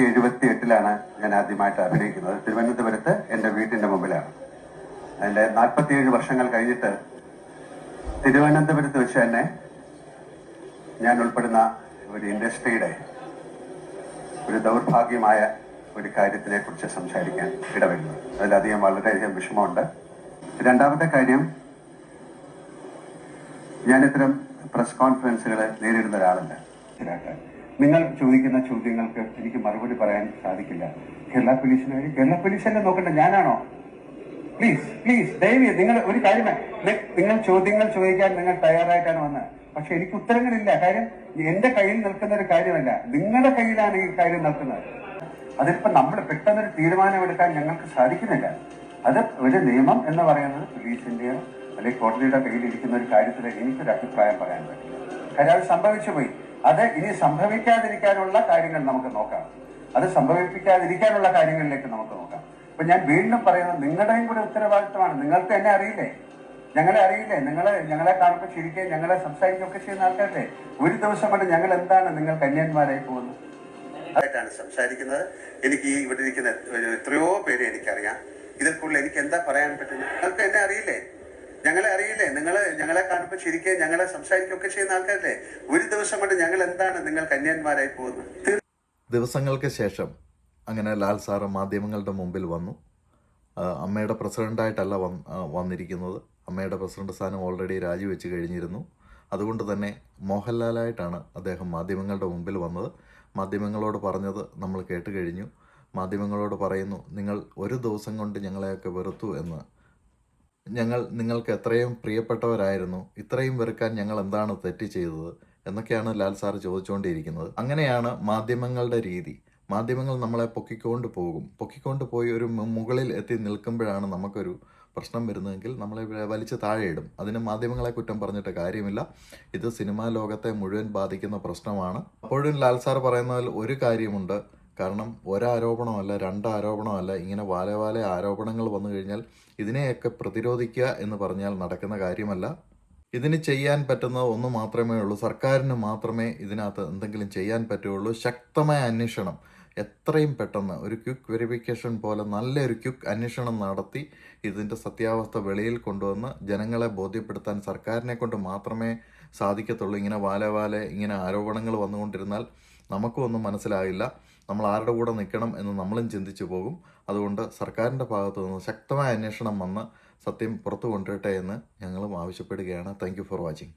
എഴുപത്തി എട്ടിലാണ് ഞാൻ ആദ്യമായിട്ട് അഭിനയിക്കുന്നത്. തിരുവനന്തപുരത്ത് എന്റെ വീട്ടിന്റെ മുമ്പിലാണ്. അതിന്റെ നാൽപ്പത്തിയേഴ് വർഷങ്ങൾ കഴിഞ്ഞിട്ട് തിരുവനന്തപുരത്ത് വെച്ച് തന്നെ ഞാൻ ഉൾപ്പെടുന്ന ഒരു ഇൻഡസ്ട്രിയുടെ ഒരു ദൗർഭാഗ്യമായ ഒരു കാര്യത്തിനെ കുറിച്ച് സംസാരിക്കാൻ ഇടവരുന്നു. അതിലധികം വളരെയധികം വിഷമമുണ്ട്. രണ്ടാമത്തെ കാര്യം ഞാൻ ഇത്തരം പ്രസ് കോൺഫറൻസുകൾ നേരിടുന്ന ഒരാളല്ല. നിങ്ങൾ ചോദിക്കുന്ന ചോദ്യങ്ങൾക്ക് എനിക്ക് മറുപടി പറയാൻ സാധിക്കില്ല. കേരള പോലീസിന് കേരള പോലീസിനെ നോക്കണ്ട ഞാനാണോ? പ്ലീസ് പ്ലീസ് ദയവ് നിങ്ങൾ ഒരു കാര്യം നിങ്ങൾ ചോദ്യങ്ങൾ ചോദിക്കാൻ നിങ്ങൾ തയ്യാറായിട്ടാണ് വന്നത്. പക്ഷെ എനിക്ക് ഉത്തരങ്ങളില്ല. കാര്യം എന്റെ കയ്യിൽ നിൽക്കുന്ന ഒരു കാര്യമല്ല. നിങ്ങളുടെ കയ്യിലാണ് ഈ കാര്യം നിൽക്കുന്നത് അതിപ്പോ നമ്മൾ പെട്ടെന്നൊരു തീരുമാനമെടുക്കാൻ ഞങ്ങൾക്ക് സാധിക്കുന്നില്ല. അത് ഒരു നിയമം എന്ന് പറയുന്നത് പോലീസിന്റെയോ അല്ലെങ്കിൽ കോടതിയുടെ കയ്യിലിരിക്കുന്ന ഒരു കാര്യത്തിൽ എനിക്കൊരു അഭിപ്രായം പറയാൻ പറ്റില്ല. കാര്യം അത് സംഭവിച്ചു പോയി. അത് ഇനി സംഭവിക്കാതിരിക്കാനുള്ള കാര്യങ്ങൾ നമുക്ക് നോക്കാം. അത് സംഭവിപ്പിക്കാതിരിക്കാനുള്ള കാര്യങ്ങളിലേക്ക് നമുക്ക് നോക്കാം. അപ്പൊ ഞാൻ വീണ്ടും പറയുന്നത് നിങ്ങളുടെയും കൂടെ ഉത്തരവാദിത്തമാണ്. നിങ്ങൾക്ക് എന്നെ അറിയില്ലേ? ഞങ്ങളെ അറിയില്ലേ? നിങ്ങളെ ഞങ്ങളെ കാണുമ്പോൾ ചിരിക്കുകയും ഞങ്ങളെ സംസാരിക്കുകയൊക്കെ ചെയ്യുന്ന ആൾക്കാരല്ലേ? ഒരു ദിവസം കൊണ്ട് ഞങ്ങൾ എന്താണ് നിങ്ങൾ കന്യാന്മാരായി പോകുന്നത്? ആയിട്ടാണ് സംസാരിക്കുന്നത്? എനിക്ക് ഇവിടെ ഇരിക്കുന്ന എത്രയോ പേരെ എനിക്കറിയാം. ഇതിൽ കൂടുതൽ എനിക്ക് എന്താ പറയാൻ പറ്റുന്നത്? നിങ്ങൾക്ക് എന്നെ അറിയില്ലേ? അറിയില്ലേ നിങ്ങൾ ഞങ്ങളെ കാണുമ്പോൾ ശരിക്കും ഞങ്ങളെ സംസാരിക്കുകയൊക്കെ ചെയ്യുന്ന ആൾക്കാരല്ലേ? ഒരു ദിവസം കൊണ്ട് ഞങ്ങൾ എന്താണ് നിങ്ങൾ കന്യാന്മാരായി പോകുന്നത്? ദിവസങ്ങൾക്ക് ശേഷം അങ്ങനെ ലാൽ സാറ് മാധ്യമങ്ങളുടെ മുമ്പിൽ വന്നു. അമ്മയുടെ പ്രസിഡന്റായിട്ടല്ല വന്ന് വന്നിരിക്കുന്നത്. അമ്മയുടെ പ്രസിഡന്റ് സ്ഥാനം ഓൾറെഡി രാജിവെച്ച് കഴിഞ്ഞിരുന്നു. അതുകൊണ്ട് തന്നെ മോഹൻലാലായിട്ടാണ് അദ്ദേഹം മാധ്യമങ്ങളുടെ മുമ്പിൽ വന്നത്. മാധ്യമങ്ങളോട് പറഞ്ഞത് നമ്മൾ കേട്ട് കഴിഞ്ഞു. മാധ്യമങ്ങളോട് പറയുന്നു നിങ്ങൾ ഒരു ദിവസം കൊണ്ട് ഞങ്ങളെയൊക്കെ വെറുത്തു എന്ന് ഞങ്ങൾ നിങ്ങൾക്ക് എത്രയും പ്രിയപ്പെട്ടവരായിരുന്നു ഇത്രയും വെറുക്കാൻ ഞങ്ങൾ എന്താണ് തെറ്റ് ചെയ്തത് എന്നൊക്കെയാണ് ലാൽ സാർ ചോദിച്ചുകൊണ്ടിരിക്കുന്നത്. അങ്ങനെയാണ് മാധ്യമങ്ങളുടെ രീതി. മാധ്യമങ്ങൾ നമ്മളെ പൊക്കിക്കൊണ്ട് പോകും. പൊക്കിക്കൊണ്ട് പോയി ഒരു മുകളിൽ എത്തി നിൽക്കുമ്പോഴാണ് നമുക്കൊരു പ്രശ്നം വരുന്നതെങ്കിൽ നമ്മളെ വലിച്ച് താഴെയിടും അതിന് മാധ്യമങ്ങളെ കുറ്റം പറഞ്ഞിട്ട് കാര്യമില്ല. ഇത് സിനിമാ ലോകത്തെ മുഴുവൻ ബാധിക്കുന്ന പ്രശ്നമാണ്. അപ്പോഴും ലാൽ സാർ പറയുന്നതിൽ ഒരു കാര്യമുണ്ട്. കാരണം ഒരാരോപണമല്ല രണ്ടാരോപണമല്ല. ഇങ്ങനെ വാല വാല ആരോപണങ്ങൾ വന്നു കഴിഞ്ഞാൽ ഇതിനെയൊക്കെ പ്രതിരോധിക്കുക എന്ന് പറഞ്ഞാൽ നടക്കുന്ന കാര്യമല്ല. ഇതിന് ചെയ്യാൻ പറ്റുന്ന ഒന്ന് മാത്രമേ ഉള്ളൂ. സർക്കാരിന് മാത്രമേ ഇതിനകത്ത് എന്തെങ്കിലും ചെയ്യാൻ പറ്റുകയുള്ളൂ. ശക്തമായ അന്വേഷണം. എത്രയും പെട്ടെന്ന് ഒരു ക്യുക്ക് വെരിഫിക്കേഷൻ പോലെ നല്ലൊരു ക്യുക്ക് അന്വേഷണം നടത്തി ഇതിന്റെ സത്യാവസ്ഥ വെളിയിൽ കൊണ്ടുവന്ന് ജനങ്ങളെ ബോധ്യപ്പെടുത്താൻ സർക്കാരിനെ കൊണ്ട് മാത്രമേ സാധിക്കത്തുള്ളൂ. ഇങ്ങനെ വാല വാല ഇങ്ങനെ ആരോപണങ്ങൾ വന്നുകൊണ്ടിരുന്നാൽ നമുക്കും ഒന്നും മനസ്സിലാകില്ല. നമ്മൾ ആരുടെ കൂടെ നിൽക്കണം എന്ന് നമ്മളും ചിന്തിച്ചു പോകും. അതുകൊണ്ട് സർക്കാരിന്റെ ഭാഗത്തു നിന്ന് ശക്തമായ അന്വേഷണം വന്ന് സത്യം പുറത്തു കൊണ്ടുവരട്ടെ എന്ന് ഞങ്ങളും ആവശ്യപ്പെടുകയാണ്. Thank for watching